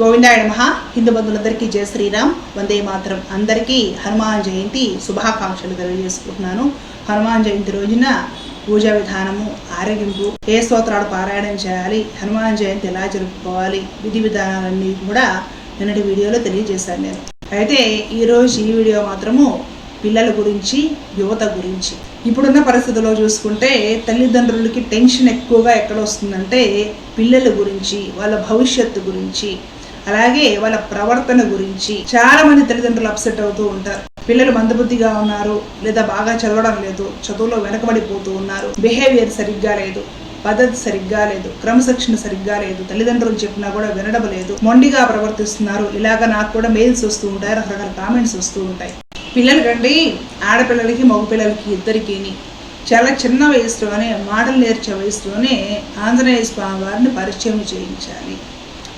గోవిందాయ నమ. హిందూ బంధువులందరికీ జయ శ్రీరామ్. వందే మాత్రం అందరికీ హనుమాన్ జయంతి శుభాకాంక్షలు తెలియజేసుకుంటున్నాను. హనుమాన్ జయంతి రోజున పూజా విధానము ఆరగింపు ఏ స్తోత్రాలు పారాయణం చేయాలి హనుమాన్ జయంతి ఎలా జరుపుకోవాలి విధి విధానాలన్నీ కూడా నిన్నటి వీడియోలో తెలియజేశాను నేను. అయితే ఈరోజు ఈ వీడియో మాత్రము పిల్లల గురించి యువత గురించి. ఇప్పుడున్న పరిస్థితుల్లో చూసుకుంటే తల్లిదండ్రులకి టెన్షన్ ఎక్కువగా ఎక్కడ వస్తుందంటే పిల్లల గురించి వాళ్ళ భవిష్యత్తు గురించి అలాగే వాళ్ళ ప్రవర్తన గురించి చాలా మంది తల్లిదండ్రులు అప్సెట్ అవుతూ ఉంటారు. పిల్లలు మందబుద్ధిగా ఉన్నారు లేదా బాగా చదవడం లేదు చదువులో వెనకబడిపోతూ ఉన్నారు. బిహేవియర్ సరిగ్గా లేదు పద్ధతి సరిగ్గా లేదు క్రమశిక్షణ సరిగ్గా లేదు తల్లిదండ్రులు చెప్పినా కూడా వినడం లేదు మొండిగా ప్రవర్తిస్తున్నారు. ఇలాగ నాకు కూడా మెయిల్స్ వస్తూ ఉంటాయి రకరకాల కామెంట్స్ వస్తూ ఉంటాయి. పిల్లలకండి ఆడపిల్లలకి మగపిల్లలకి ఇద్దరికి చాలా చిన్న వయసులోనే మాటలు నేర్చే వయసులోనే ఆంజనేయ స్వామి వారిని పరిచయం చేయించాలి.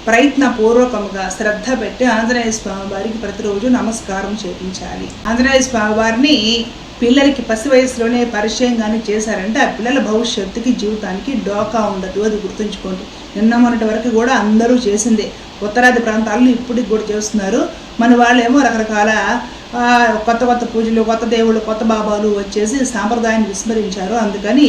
ప్రయత్నపూర్వకముగా శ్రద్ధ పెట్టి ఆంజనేయ స్వామి వారికి ప్రతిరోజు నమస్కారం చేయించాలి ఆంజనేయ స్వామి వారిని పిల్లలకి పసి వయసులోనే పరిచయం కానీ చేశారంటే ఆ పిల్లల భవిష్యత్తుకి జీవితానికి డోకా ఉండదు. అది గుర్తుంచుకోండి. నిన్న మొన్నటి వరకు కూడా అందరూ చేసిందే. ఉత్తరాది ప్రాంతాల్లో ఇప్పటికి కూడా చేస్తున్నారు. మన వాళ్ళేమో రకరకాల కొత్త కొత్త పూజలు కొత్త దేవుళ్ళు కొత్త బాబాలు వచ్చేసి సాంప్రదాయాన్ని విస్మరించారు. అందుకని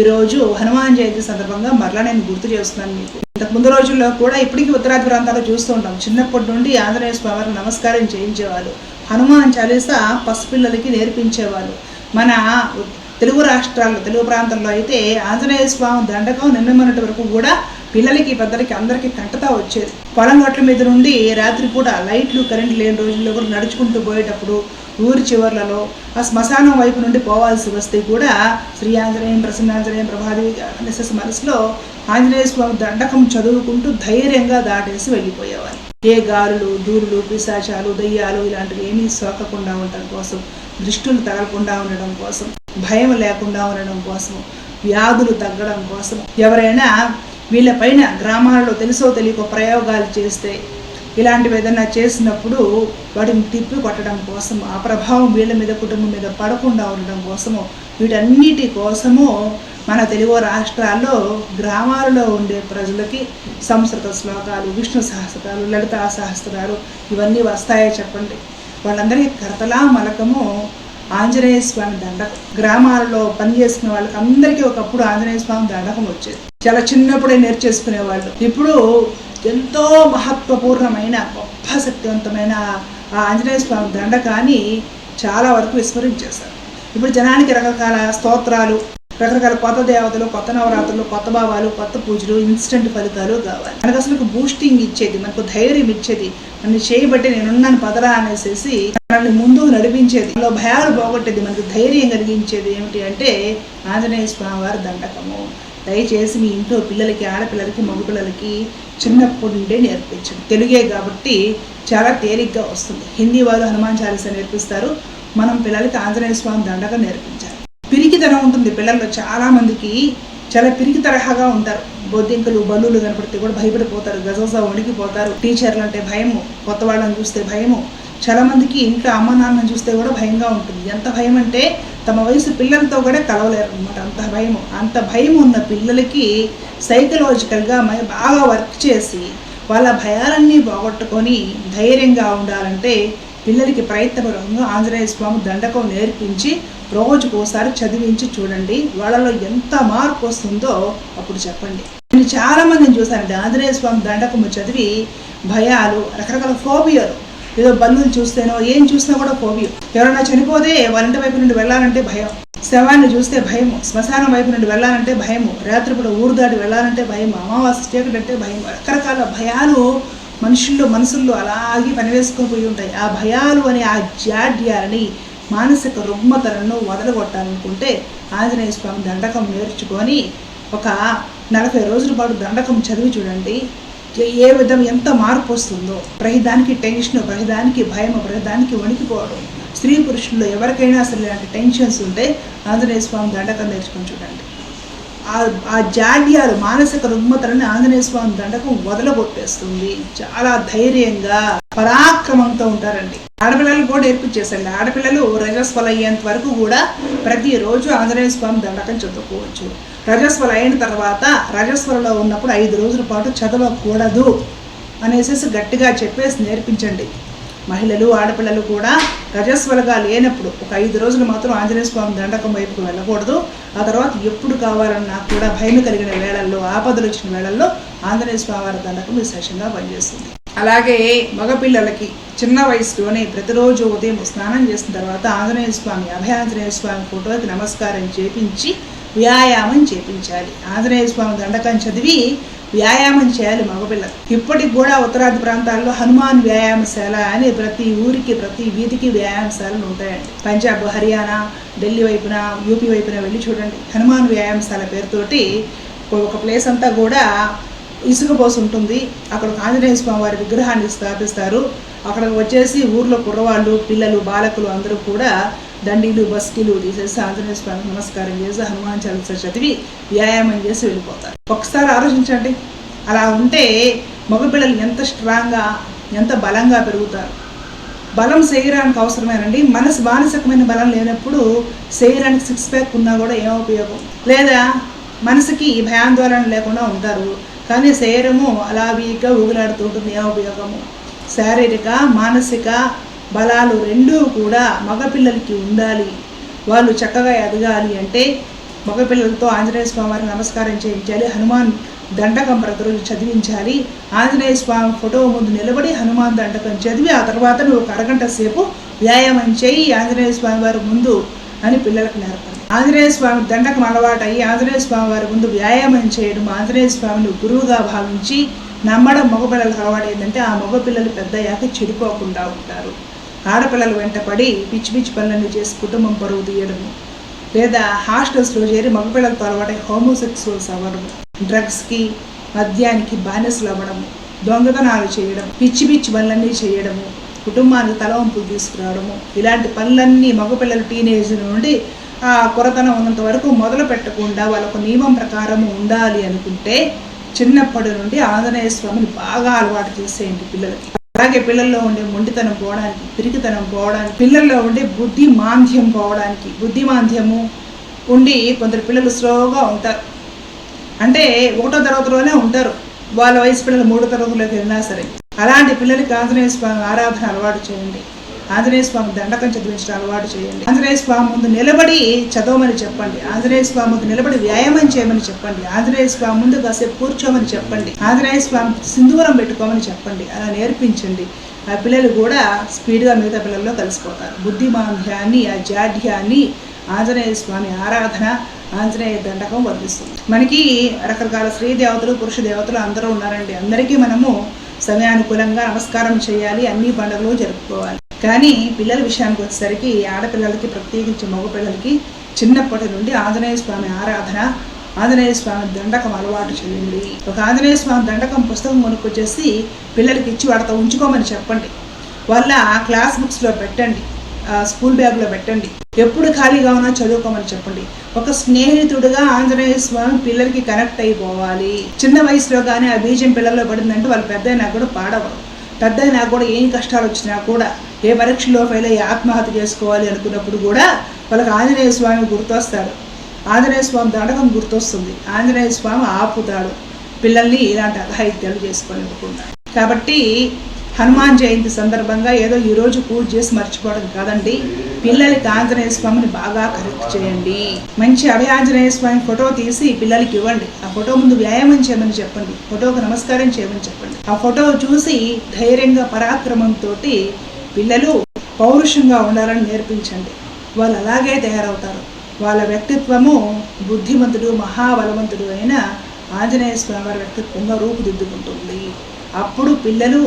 ఈరోజు హనుమాన్ జయంతి సందర్భంగా మరలా నేను గుర్తు చేస్తున్నాను మీకు. ఇంతకు ముందు రోజుల్లో కూడా ఇప్పటికీ ఉత్తరాది ప్రాంతాల్లో చూస్తూ ఉంటాం. చిన్నప్పటి నుండి ఆంజనేయ స్వామివారికి నమస్కారం చేయించేవాళ్ళు. హనుమాన్ చాలీసా పసిపిల్లలకి నేర్పించేవాళ్ళు. మన తెలుగు రాష్ట్రాల్లో తెలుగు ప్రాంతంలో అయితే ఆంజనేయ స్వామి దండకం నిన్న వరకు కూడా పిల్లలకి పెద్దలకి అందరికీ కంటతా వచ్చేది. పొలం గట్ల మీద నుండి రాత్రిపూట లైట్లు కరెంట్ లేని రోజుల్లో కూడా నడుచుకుంటూ పోయేటప్పుడు ఊరి చివర్లలో ఆ శ్మశానం వైపు నుండి పోవాల్సి వస్తే కూడా శ్రీ ఆంజనేయం ప్రసన్నాంజనేయం ప్రభాదేవి అనేసి మనసులో ఆంజనేయ స్వామి దండకం చదువుకుంటూ ధైర్యంగా దాటేసి వెళ్ళిపోయేవారు. ఏ గాలులు దూరులు పిశాచాలు దయ్యాలు ఇలాంటివి ఏమీ సోకకుండా ఉండటం కోసం దృష్టిని తగలకుండా ఉండడం కోసం భయం లేకుండా ఉండడం కోసము వ్యాధులు తగ్గడం కోసం. ఎవరైనా వీళ్ళపైన గ్రామాలలో తెలుసో తెలియక ప్రయోగాలు చేస్తే ఇలాంటివి ఏదైనా చేసినప్పుడు వాటిని తిప్పి కొట్టడం కోసం ఆ ప్రభావం వీళ్ళ మీద కుటుంబం మీద పడకుండా ఉండడం కోసము వీటన్నిటి కోసము మన తెలుగు రాష్ట్రాల్లో గ్రామాలలో ఉండే ప్రజలకి సంస్కృత శ్లోకాలు విష్ణు సహస్రాలు లలితా సహస్రాలు ఇవన్నీ వస్తాయో చెప్పండి. వాళ్ళందరికీ కర్తలా మలకము ఆంజనేయ స్వామి దండకం గ్రామాలలో పనిచేసుకునే వాళ్ళకి అందరికీ ఒకప్పుడు ఆంజనేయ స్వామి దండకం వచ్చేది. చాలా చిన్నప్పుడే నేర్చేసుకునే వాళ్ళు ఇప్పుడు ఎంతో మహత్వపూర్ణమైన గొప్ప శక్తివంతమైన ఆ ఆంజనేయ స్వామి దండకాన్ని చాలా వరకు విస్మరించేశారు. ఇప్పుడు జనానికి రకరకాల స్తోత్రాలు రకరకాల కొత్త దేవతలు కొత్త నవరాత్రులు కొత్త భావాలు కొత్త పూజలు ఇన్స్టెంట్ ఫలితాలు కావాలి. మనకు అసలు బూస్టింగ్ ఇచ్చేది మనకు ధైర్యం ఇచ్చేది నన్ను చేయబట్టి నేనున్నాను పదరా అనేసి మనల్ని ముందుకు నడిపించేది. మనలో భయాలు పోగొట్టేది మనకు ధైర్యం కలిగించేది ఏమిటి అంటే ఆంజనేయ స్వామి వారి దండకము. దయచేసి మీ ఇంట్లో పిల్లలకి ఆడపిల్లలకి మగపిల్లలకి చిన్నప్పటి నుండే నేర్పించండి. తెలుగే కాబట్టి చాలా తేలిగ్గా వస్తుంది. హిందీ వాళ్ళు హనుమాన్ చాలీస నేర్పిస్తారు. మనం పిల్లలకి ఆంజనేయ స్వామి దండకం నేర్పించాలి. పిరికితనం ఉంటుంది పిల్లల్లో. చాలా మందికి చాలా పిరికి తరహాగా ఉంటారు. బొద్దింకలు బల్లులు కనపడితే కూడా భయపడిపోతారు. గజగజ వణికిపోతారు. టీచర్లు అంటే భయము. కొత్త వాళ్ళని చూస్తే భయము. చాలా మందికి ఇంట్లో అమ్మ నాన్న చూస్తే కూడా భయంగా ఉంటుంది. ఎంత భయం అంటే తమ వయసు పిల్లలతో కూడా కలవలేరు అనమాట అంత భయం. అంత భయం ఉన్న పిల్లలకి సైకలాజికల్గా బాగా వర్క్ చేసి వాళ్ళ భయాలన్నీ పోగొట్టుకొని ధైర్యంగా ఉండాలంటే పిల్లలకి ప్రయత్నపూర్వకంగా ఆంజనేయ స్వామి దండకం నేర్పించి రోజుకోసారి చదివించి చూడండి. వాళ్ళలో ఎంత మార్పు వస్తుందో అప్పుడు చెప్పండి. నేను చాలా మందిని చూశానండి. ఆంజనేయ స్వామి దండకం చదివి భయాలు రకరకాల ఫోబియాలు ఏదో బంధువులు చూస్తేనో ఏం చూసినా కూడా ఫోబియా. ఎవరైనా చనిపోతే వాళ్ళ వైపు నుండి వెళ్ళాలంటే భయం. శవాన్ని చూస్తే భయము. శ్మశానం వైపు నుండి వెళ్ళాలంటే భయము. రాత్రిపూట ఊరు దాటి వెళ్ళాలంటే భయం అమావాస్య చీకటంటే భయం రకరకాల భయాలు మనుషుల్లో మనసుల్లో అలాగే పనివేసుకొని పోయి ఉంటాయి. ఆ భయాలు అనే ఆ జాడ్యాలని మానసిక రుగ్మతలను వదలగొట్టాలనుకుంటే ఆంజనేయ స్వామి దండకం నేర్చుకొని ఒక నలభై రోజుల పాటు దండకం చదివి చూడండి. ఏ- విధం ఎంత మార్పు వస్తుందో ప్రతిదానికి టెన్షన్ ప్రతిదానికి భయం ప్రతిదానికి వణికిపోవడం. స్త్రీ పురుషుల్లో ఎవరికైనా అసలు ఇలాంటి టెన్షన్స్ ఉంటే ఆంజనేయ స్వామి దండకం నేర్చుకొని చూడండి. ఆ- ఆ జాడ్యాలు మానసిక రుగ్మతలను ఆంజనేయ స్వామి దండకం వదలగొట్టేస్తుంది. చాలా ధైర్యంగా పరాక్రమంతో ఉంటారండి. ఆడపిల్లలు కూడా నేర్పించేసండి. ఆడపిల్లలు రజస్వల అయ్యేంత వరకు కూడా ప్రతిరోజు ఆంజనేయ స్వామి దండకం చదువుకోవచ్చు. రజస్వల అయిన తర్వాత రజస్వలలో ఉన్నప్పుడు ఐదు రోజుల పాటు చదవకూడదు అనేసి గట్టిగా చెప్పేసి నేర్పించండి. మహిళలు ఆడపిల్లలు కూడా రజస్వలగా లేనప్పుడు ఒక ఐదు రోజులు మాత్రం ఆంజనేయ స్వామి దండకం వైపుకు వెళ్ళకూడదు. ఆ తర్వాత ఎప్పుడు కావాలన్నా కూడా భయం కలిగిన వేళల్లో ఆపదలు వచ్చిన వేళల్లో ఆంజనేయ స్వామి వారి దండకం విశేషంగా పనిచేస్తుంది. అలాగే మగపిల్లలకి చిన్న వయసులోనే ప్రతిరోజు ఉదయం స్నానం చేసిన తర్వాత ఆంజనేయ స్వామి అభయాంజనేయ స్వామి ఫోటోకి నమస్కారం చేపించి వ్యాయామం చేపించాలి. ఆంజనేయ స్వామి దండకం చదివి వ్యాయామం చేయాలి మగపిల్లలు ఇప్పటికి కూడా ఉత్తరాది ప్రాంతాల్లో హనుమాన్ వ్యాయామశాల అని ప్రతి ఊరికి ప్రతి వీధికి వ్యాయామశాలలు ఉంటాయండి. పంజాబ్ హర్యానా ఢిల్లీ వైపున యూపీ వైపున వెళ్ళి చూడండి. హనుమాన్ వ్యాయామశాల పేరుతోటి ఒక ప్లేస్ అంతా కూడా ఇసుకపోసి ఉంటుంది. అక్కడ ఆంజనేయ స్వామి వారి విగ్రహాన్ని స్థాపిస్తారు. అక్కడ వచ్చేసి ఊర్లో కుర్రవాళ్ళు పిల్లలు బాలకులు అందరూ కూడా దండీలు బస్కీలు తీసేసి ఆంజనేయ స్వామి నమస్కారం చేసి హనుమాన్ చాలీస చదివి వ్యాయామం చేసి వెళ్ళిపోతారు. ఒకసారి ఆలోచించండి. అలా ఉంటే మగపిల్లలు ఎంత స్ట్రాంగ్గా ఎంత బలంగా పెరుగుతారు. బలం శరీరానికి అవసరమేనండి. మనసు మానసికమైన బలం లేనప్పుడు శరీరానికి సిక్స్ ప్యాక్ ఉన్నా కూడా ఏం ఉపయోగం? లేదా మనసుకి భయాందోళన లేకుండా ఉంటారు. కానీ శరీరము అలా వీక్గా ఊగులాడుతూ ఉంటుంది. ఏం ఉపయోగము? శారీరక మానసిక బలాలు రెండూ కూడా మగపిల్లలకి ఉండాలి. వాళ్ళు చక్కగా ఎదగాలి అంటే మగపిల్లలతో ఆంజనేయ స్వామి వారికి నమస్కారం చేయించాలి. హనుమాన్ దండకం ప్రతిరోజు చదివించాలి. ఆంజనేయ స్వామి ఫోటో ముందు నిలబడి హనుమాన్ దండకం చదివి ఆ తర్వాత నువ్వు ఒక అరగంట సేపు వ్యాయామం చేయి. ఆంజనేయ స్వామి వారి ముందు అని పిల్లలకు నేర్పాలి. ఆంజనేయ స్వామి దండకం అలవాటయ్యి ఆంజనేయ స్వామి వారి ముందు వ్యాయామం చేయడం ఆంజనేయ స్వామిని గురువుగా భావించి నమ్మడం మగపిల్లలకు అలవాటు ఏంటంటే ఆ మగపిల్లలు పెద్దయ్యాక చెడిపోకుండా ఉంటారు. ఆడపిల్లలు వెంటపడి పిచ్చి పిచ్చి పనులన్నీ చేసి కుటుంబం పరువు తీయడము. లేదా హాస్టల్స్లో చేరి మగపిల్లలతో అలవాటై హోమోసెక్సువల్స్ అవ్వడము. డ్రగ్స్కి మద్యానికి బానిసలు అవ్వడము. దొంగతనాలు చేయడం పిచ్చి పిచ్చి పనులన్నీ చేయడము. కుటుంబానికి తలవంపులు తీసుకురావడము. ఇలాంటి పనులన్నీ మగపిల్లలు టీనేజ్ నుండి ఆ కొరతనం ఉన్నంత వరకు మొదలు పెట్టకుండా వాళ్ళకు నియమం ప్రకారం ఉండాలి అనుకుంటే చిన్నప్పటి నుండి ఆంజనేయ స్వామిని బాగా అలవాటు చేసేయండి పిల్లలకి. అలాగే పిల్లల్లో ఉండే మొండితనం పోవడానికి పిరికితనం పోవడానికి పిల్లల్లో ఉండే బుద్ధి మాంద్యం పోవడానికి బుద్ధి మాంద్యము ఉండి కొందరు పిల్లలు స్లోగా ఉంటారు. అంటే ఒకటో తరగతిలోనే ఉంటారు. వాళ్ళ వయసు పిల్లలు మూడో తరగతిలోకి వెళ్ళినా సరే. అలాంటి పిల్లలకి ఆంజనేయ స్వామి ఆరాధన అలవాటు చేయండి. ఆంజనేయ స్వామి దండకం చదివించడం అలవాటు చేయండి. ఆంజనేయ స్వామి ముందు నిలబడి చదవమని చెప్పండి. ఆంజనేయ స్వామి ముందు నిలబడి వ్యాయామం చేయమని చెప్పండి. ఆంజనేయ స్వామి ముందు కాసేపు కూర్చోమని చెప్పండి. ఆంజనేయ స్వామి సింధూరం పెట్టుకోమని చెప్పండి. అలా నేర్పించండి. ఆ పిల్లలు కూడా స్పీడ్గా మిగతా పిల్లల్లో కలిసిపోతారు. బుద్ధిమాంధ్యాన్ని ఆ జాడ్యాన్ని ఆంజనేయ స్వామి ఆరాధన ఆంజనేయ దండకం వర్ధిస్తుంది మనకి రకరకాల స్త్రీ దేవతలు పురుష దేవతలు అందరూ ఉన్నారండి. అందరికీ మనము సమయానుకూలంగా నమస్కారం చేయాలి. అన్ని పండుగలు జరుపుకోవాలి. కానీ పిల్లల విషయానికి వచ్చేసరికి ఆడపిల్లలకి ప్రత్యేకించి మగపిల్లలకి చిన్నప్పటి నుండి ఆంజనేయ స్వామి ఆరాధన ఆంజనేయ స్వామి దండకం అలవాటు చేయండి. ఒక ఆంజనేయ స్వామి దండకం పుస్తకం కొనుక్కొచ్చేసి పిల్లలకి ఇచ్చి వాడితో ఉంచుకోమని చెప్పండి. వాళ్ళ క్లాస్ బుక్స్లో పెట్టండి. స్కూల్ బ్యాగ్లో పెట్టండి. ఎప్పుడు ఖాళీగా ఉన్నా చదువుకోమని చెప్పండి. ఒక స్నేహితుడుగా ఆంజనేయ స్వామి పిల్లలకి కనెక్ట్ అయిపోవాలి. చిన్న వయసులో కానీ ఆ బీజం పిల్లల్లో పడిందంటే వాళ్ళు పెద్ద అయినా కూడా పాడవరు. పెద్దయినా కూడా ఏం కష్టాలు వచ్చినా కూడా ఏ పరీక్షలో ఫెయిల్ అయ్యి ఆత్మహత్య చేసుకోవాలి అనుకున్నప్పుడు కూడా వాళ్ళకి ఆంజనేయ స్వామి గుర్తొస్తాడు ఆంజనేయ స్వామి దండకం గుర్తొస్తుంది. ఆంజనేయ స్వామి ఆపుతాడు. పిల్లల్ని ఇలాంటి అఘాయిత్యాలు చేసుకోలేకుండా కాబట్టి హనుమాన్ జయంతి సందర్భంగా ఏదో ఈరోజు పూజ చేసి మర్చిపోవడం కాదండి. పిల్లలకి ఆంజనేయ స్వామిని బాగా కరెక్ట్ చేయండి. మంచి అభయ ఆంజనేయ స్వామి ఫోటో తీసి పిల్లలకి ఇవ్వండి. ఆ ఫోటో ముందు వ్యాయామం చేయమని చెప్పండి. ఫోటోకు నమస్కారం చేయమని చెప్పండి. ఆ ఫోటో చూసి ధైర్యంగా పరాక్రమంతో పిల్లలు పౌరుషంగా ఉండాలని నేర్పించండి. వాళ్ళు అలాగే తయారవుతారు. వాళ్ళ వ్యక్తిత్వము బుద్ధిమంతుడు మహాబలవంతుడు అయిన ఆంజనేయ స్వామి వారి వ్యక్తిత్వంగా రూపుదిద్దుకుంటుంది. అప్పుడు పిల్లలు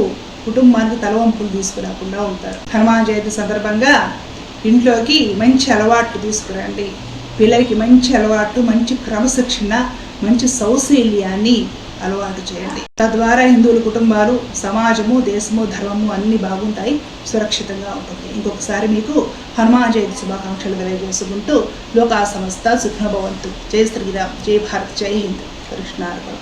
కుటుంబానికి తలవంపులు తీసుకురాకుండా ఉంటారు. హనుమాన్ జయంతి సందర్భంగా ఇంట్లోకి మంచి అలవాట్లు తీసుకురండి. పిల్లలకి మంచి అలవాటు మంచి క్రమశిక్షణ మంచి సౌశీల్యాన్ని అలవాటు చేయండి. తద్వారా హిందువుల కుటుంబాలు సమాజము దేశము ధర్మము అన్ని బాగుంటాయి సురక్షితంగా ఉంటుంది. ఇంకొకసారి మీకు హనుమాన్ జయంతి శుభాకాంక్షలు తెలియజేసుకుంటూ లోకా సంస్థ సుఖ్నభవంతు జై శ్రీరామ్. జై భారత్. జై హింద్. కృష్ణార్పణ.